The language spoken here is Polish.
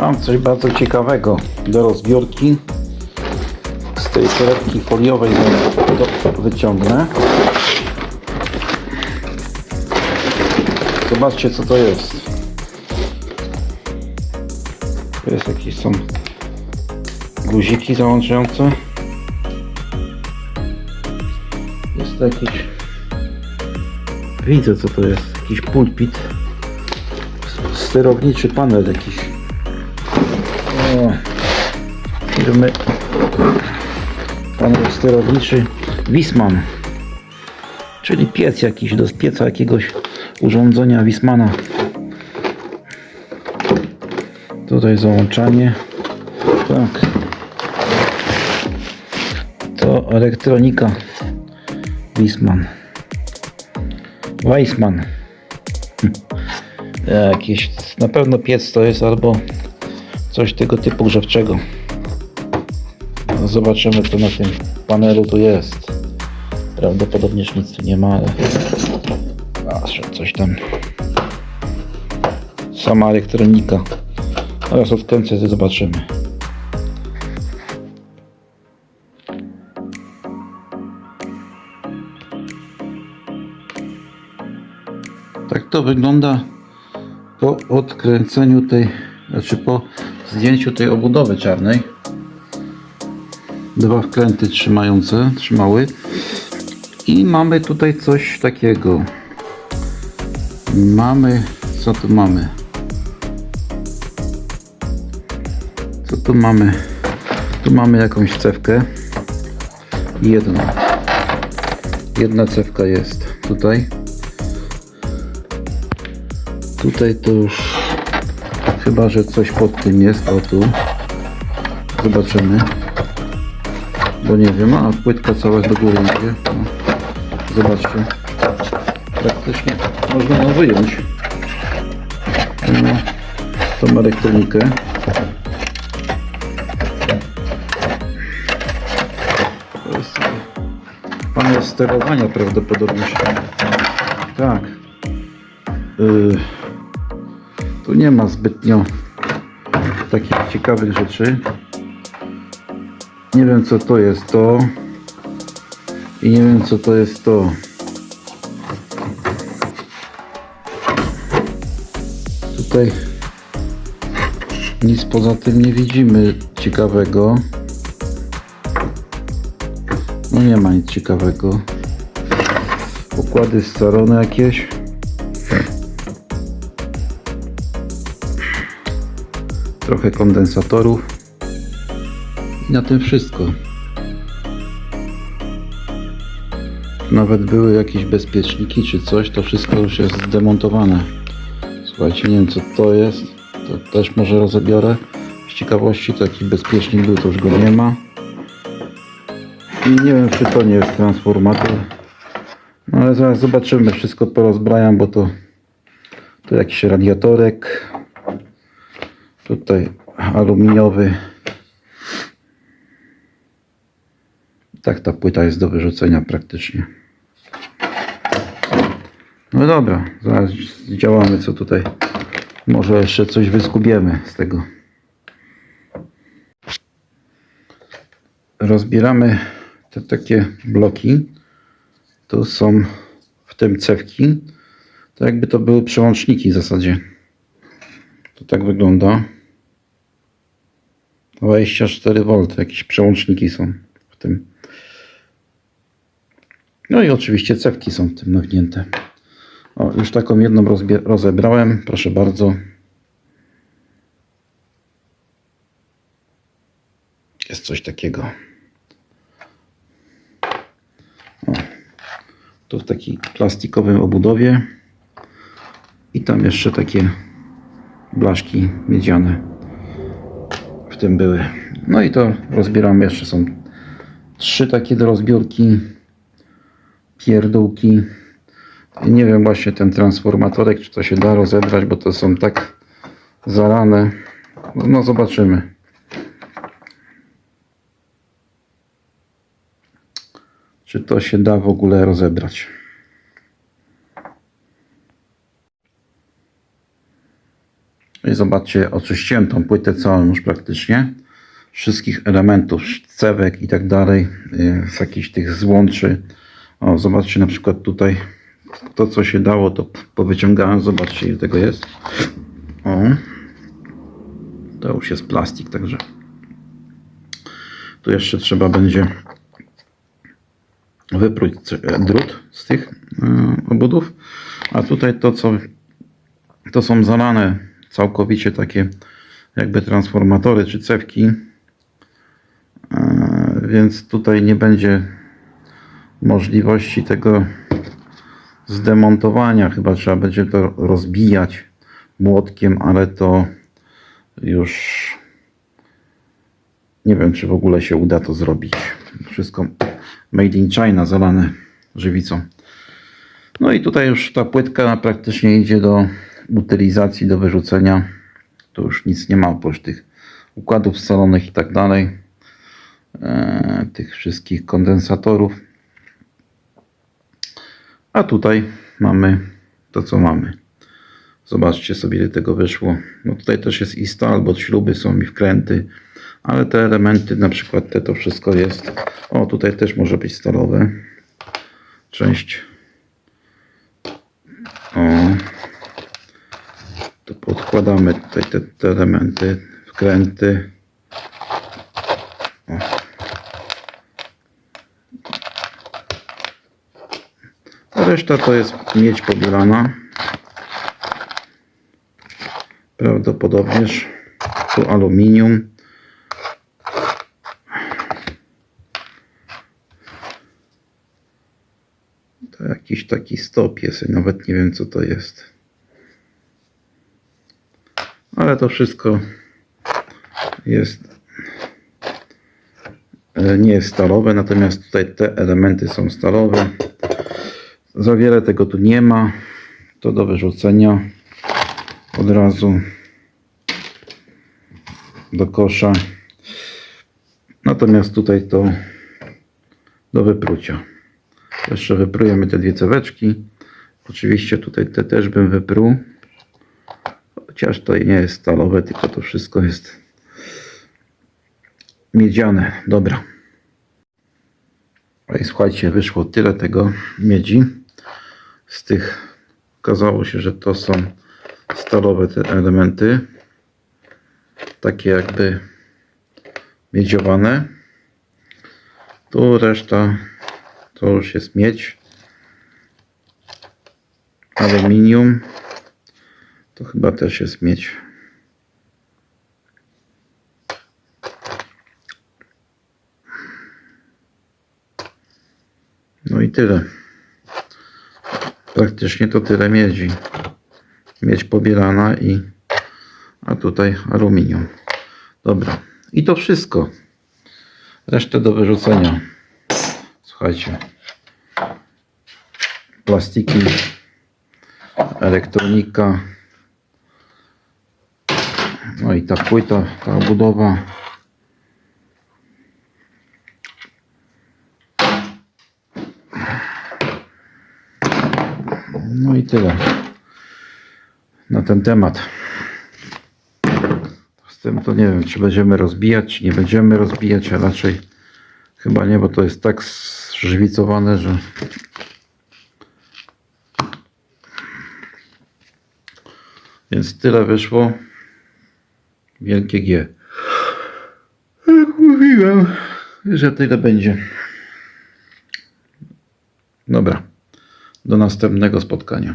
Mam coś bardzo ciekawego do rozbiórki. Z tej torebki foliowej to wyciągnę. Zobaczcie co to jest. To jest jakieś są guziki załączające. Jest to jakiś... Widzę co to jest. Jakiś pulpit. Sterowniczy panel jakiś. Firmy panel sterowniczy Wisman. Czyli piec jakiś do pieca jakiegoś urządzenia Wismana. Tutaj załączanie. Tak. To elektronika Wisman. Weissman. Jakiś, na pewno piec to jest albo coś tego typu grzewczego. Zobaczymy co na tym panelu tu jest. Prawdopodobnie nic tu nie ma, ale a, coś tam. Sama elektronika. Teraz odkręcę i zobaczymy. Tak to wygląda po odkręceniu tej, znaczy po zdjęciu tej obudowy czarnej. Dwa wkręty trzymające, trzymały. I mamy tutaj coś takiego. Mamy, co tu mamy? Co tu mamy? Tu mamy jakąś cewkę. Jedną. Jedna cewka jest tutaj. Tutaj to już chyba, że coś pod tym jest. O tu. Zobaczymy. Bo nie wiem, a płytka cała do góry idzie. No. Zobaczcie. Praktycznie można ją wyjąć. No, tą elektronikę. To jest panel sterowania prawdopodobnie. Tak. Yy, tu nie ma zbytnio takich ciekawych rzeczy. Nie wiem co to jest to. I nie wiem co to jest to. Tutaj nic poza tym nie widzimy ciekawego. No nie ma nic ciekawego. Układy scalone jakieś. Trochę kondensatorów. Na tym wszystko. Nawet były jakieś bezpieczniki czy coś, to wszystko już jest zdemontowane. Słuchajcie, nie wiem co to jest. To też może rozebiorę. Z ciekawości taki bezpiecznik był, to już go nie ma. I nie wiem czy to nie jest transformator. No ale zaraz zobaczymy. Wszystko porozbrajam, bo to, to jakiś radiatorek. Tutaj aluminiowy. Tak ta płyta jest do wyrzucenia praktycznie. No dobra, zaraz działamy co tutaj. Może jeszcze coś wyskubiemy z tego. Rozbieramy te takie bloki. Tu są w tym cewki. To jakby to były przełączniki w zasadzie. To tak wygląda. 24V, jakieś przełączniki są w tym. No i oczywiście cewki są w tym nawinięte. O, już taką jedną rozebrałem. Proszę bardzo. Jest coś takiego. O, tu w takiej plastikowym obudowie. I tam jeszcze takie blaszki miedziane w tym były. No i to rozbieram. Jeszcze są trzy takie do rozbiórki. Pierdółki. Nie wiem właśnie ten transformatorek, czy to się da rozebrać, bo to są tak zarane. No zobaczymy. Czy to się da w ogóle rozebrać. zobaczcie, oczyściłem tą płytę całą już praktycznie. Wszystkich elementów, cewek i tak dalej, y, z jakichś tych złączy. O, zobaczcie na przykład tutaj to, co się dało, to powyciągałem. Zobaczcie, ile tego jest. O, to już jest plastik, także tu jeszcze trzeba będzie wypróć e, drut z tych e, obudów. A tutaj to, co to są zalane całkowicie takie jakby transformatory czy cewki. E, Więc tutaj nie będzie możliwości tego zdemontowania. Chyba trzeba będzie to rozbijać młotkiem, ale to już nie wiem, czy w ogóle się uda to zrobić. Wszystko made in China, zalane żywicą. No i tutaj już ta płytka praktycznie idzie do utylizacji, do wyrzucenia. Tu już nic nie ma oprócz tych układów scalonych i tak dalej. E, tych wszystkich kondensatorów. A tutaj mamy to, co mamy. Zobaczcie sobie, ile tego wyszło. No tutaj też jest i stal, bo śruby są i wkręty, ale te elementy, na przykład te, to wszystko jest. O, tutaj też może być stalowe. Część. O. To podkładamy tutaj te, te elementy, wkręty. O. reszta to jest miedź pobielana. Prawdopodobnież tu aluminium. To jakiś taki stop jest, nawet nie wiem co to jest. Ale to wszystko jest e, nie jest stalowe, natomiast tutaj te elementy są stalowe. Za wiele tego tu nie ma. To do wyrzucenia od razu do kosza. Natomiast tutaj to do wyprucia. Jeszcze wyprujemy te dwie ceweczki. Oczywiście tutaj te też bym wypruł. Chociaż to nie jest stalowe, tylko to wszystko jest miedziane. Dobra. I słuchajcie, wyszło tyle tego miedzi. Z tych okazało się, że to są stalowe te elementy. Takie jakby miedziowane. Tu reszta to już jest miedź. Aluminium. To chyba też jest miedź. No i tyle. Praktycznie to tyle miedzi. Miedź pobielana i a tutaj aluminium. Dobra. I to wszystko. Resztę do wyrzucenia. Słuchajcie. Plastiki, elektronika. No i ta płyta, ta obudowa. No i tyle na ten temat. Z tym to nie wiem, czy będziemy rozbijać, czy nie będziemy rozbijać, a raczej chyba nie, bo to jest tak zżwicowane, że więc tyle wyszło. Wielkie G. Jak mówiłem, że tyle będzie. Dobra. Do następnego spotkania.